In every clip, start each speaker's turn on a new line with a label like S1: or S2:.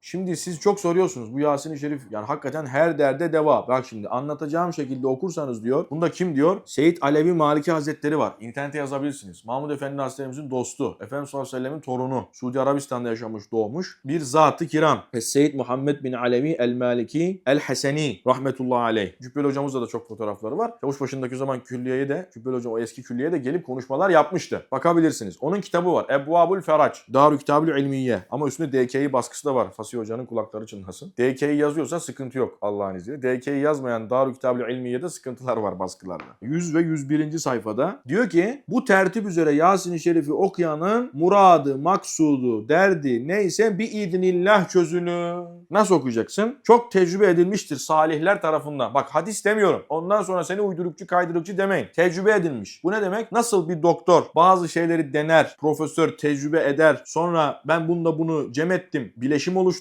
S1: Şimdi siz çok soruyorsunuz bu Yasin-i Şerif yani hakikaten her derde deva. Bak şimdi anlatacağım şekilde okursanız diyor. Bunda kim diyor? Seyit Alevi Maliki Hazretleri var. İnternete yazabilirsiniz. Mahmud Efendi Hazretlerimizin dostu. Efendimiz sallallahu aleyhi ve torunu. Suudi Arabistan'da yaşamış doğmuş. Bir zat-ı kiram. Seyit Muhammed bin Alevi El Maliki El Haseni rahmetullahi aleyh. Cübbeli hocamızda da çok fotoğrafları var. Çavuş başındaki zaman külliyeye de Cübbeli hocam o eski külliyeye de gelip konuşmalar yapmıştı. Bakabilirsiniz. Onun kitabı var. Ebvabul Ferac. Darü Kitabül İlmiye. Ama üstünde DK'yi baskısı da var. Fasih Hoca'nın kulakları çınlasın. DK'yi yazıyorsa sıkıntı yok Allah'ın izniyle. DK'yi yazmayan Darü Kitabül İlmiye'de sıkıntılar var baskılarda. 100 ve 101. sayfada diyor ki bu tertip üzere Yasin-i Şerif'i okuyanın muradı, maksudu, derdi neyse bir idnillah çözünü. Nasıl okuyacaksın? Çok tecrübe edilmiştir salihler tarafından. Bak hadis demiyorum. Ondan sonra seni uydurukçu kaydırıkçı demeyin. Tecrübe edilmiş. Bu ne demek? Nasıl bir doktor bazı şeyleri dener, profesör tecrübe eder. Sonra ben bunda bunu cem ettim, bileşim oluşturdum.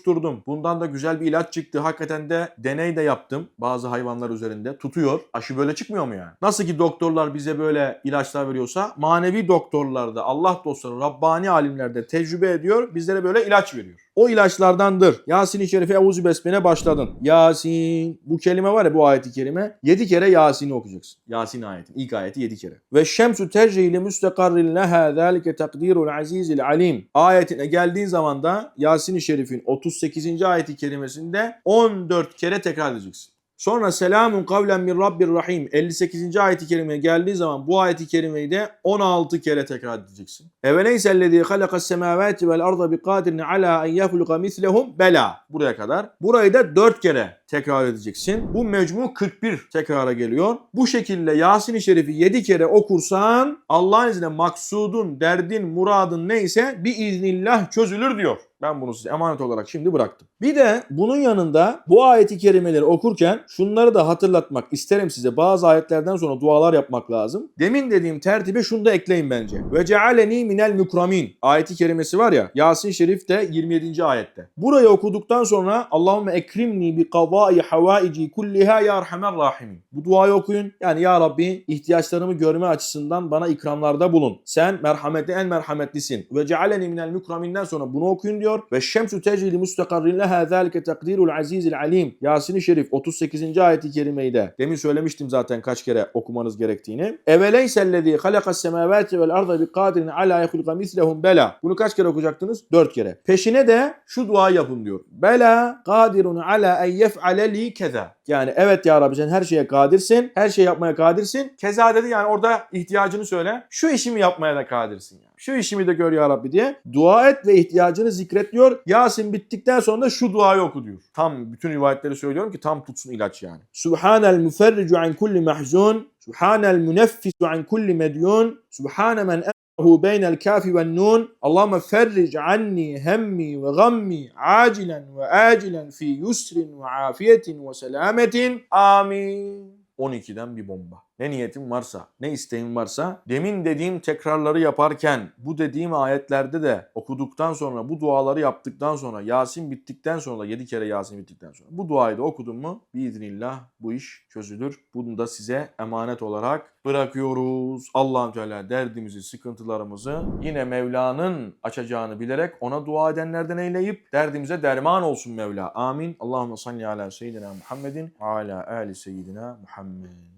S1: Bundan da güzel bir ilaç çıktı. Hakikaten de deney de yaptım bazı hayvanlar üzerinde. Tutuyor. Aşı böyle çıkmıyor mu yani? Nasıl ki doktorlar bize böyle ilaçlar veriyorsa manevi doktorlar da Allah dostları, Rabbani alimler de tecrübe ediyor. Bizlere böyle ilaç veriyor. O ilaçlardandır. Yasin-i Şerife Eûzü Besmele başladın. Yasin. Bu kelime var ya bu ayeti kerime. 7 kere Yasin'i okuyacaksın. Yasin ayeti. İlk ayeti 7 kere. Ve şemsu tecrili müstekarrin leha zâlike takdirul azizil alim. Ayetine geldiğin zaman da Yasin-i Şerif'in 38. ayeti kerimesinde 14 kere tekrar edeceksin. Sonra selamun kavlen min Rabbir Rahim 58. ayeti kerimeye geldiği zaman bu ayeti kerimeyi de 16 kere tekrar edeceksin. Eveleyse halakas semavati vel arda bi kadirin ala en yahluka mislehum bela. Buraya kadar. Burayı da 4 kere tekrar edeceksin. Bu mecmu 41 tekrara geliyor. Bu şekilde Yasin-i Şerif'i 7 kere okursan Allah'ın izniyle maksudun, derdin, muradın neyse bir iznillah çözülür diyor. Ben bunu size emanet olarak şimdi bıraktım. Bir de bunun yanında bu ayeti kerimeleri okurken şunları da hatırlatmak isterim size. Bazı ayetlerden sonra dualar yapmak lazım. Demin dediğim tertibe şunu da ekleyin bence. Ve cealeni minel mukramin. Ayeti kerimesi var ya Yasin Şerif de 27. ayette. Burayı okuduktan sonra Allahümme ekrimni bi kavai havaici kulliha ya erhamer rahimin. Bu duayı okuyun. Yani ya Rabbi ihtiyaçlarımı görme açısından bana ikramlarda bulun. Sen merhametli en merhametlisin. Ve cealeni minel mukraminden sonra bunu okuyun diyor. Ve şemsu tecili mustakarrin leha zâlike takdirul azizil alim. Yasin-i Şerif 38. ayeti kerimeyi de demin söylemiştim zaten kaç kere okumanız gerektiğini. Eveleysellezî halakas semâvâti vel arda bi kadirin alâ yehulga mislehum bela. Bunu kaç kere okuyacaktınız? 4 kere. Peşine de şu dua yapın diyor. Bela kadirun ala en yef'ale li keza. Yani evet ya Rabbi sen her şeye kadirsin. Her şeyi yapmaya kadirsin. Keza dedi yani orada ihtiyacını söyle. Şu işimi yapmaya da kadirsin yani. Şu işimi de gör ya Rabbi diye. Dua et ve ihtiyacını zikret diyor. Yasin bittikten sonra da şu duayı oku diyor. Tam bütün rivayetleri söylüyorum ki tam tutsun ilaç yani. Subhanel müferricu an kulli mahzun. Subhanel müneffisu an kulli medyun. Subhane men hu beynel kafi ve nun. Allahümme ferric anni hemmi ve gammi acilen ve acilen fi yusrin ve afiyetin ve selametin. Amin. 12'den bir bomba. Ne niyetin varsa, ne isteğin varsa demin dediğim tekrarları yaparken bu dediğim ayetlerde de okuduktan sonra bu duaları yaptıktan sonra Yasin bittikten sonra 7 kere Yasin bittikten sonra bu duayı da okudun mu biiznillah bu iş çözülür. Bunu da size emanet olarak bırakıyoruz. Allah'ın Teala derdimizi, sıkıntılarımızı yine Mevla'nın açacağını bilerek ona dua edenlerden eyleyip derdimize derman olsun Mevla. Amin. Allahümme salli ala seyyidina Muhammedin ala ali seyyidina Muhammed.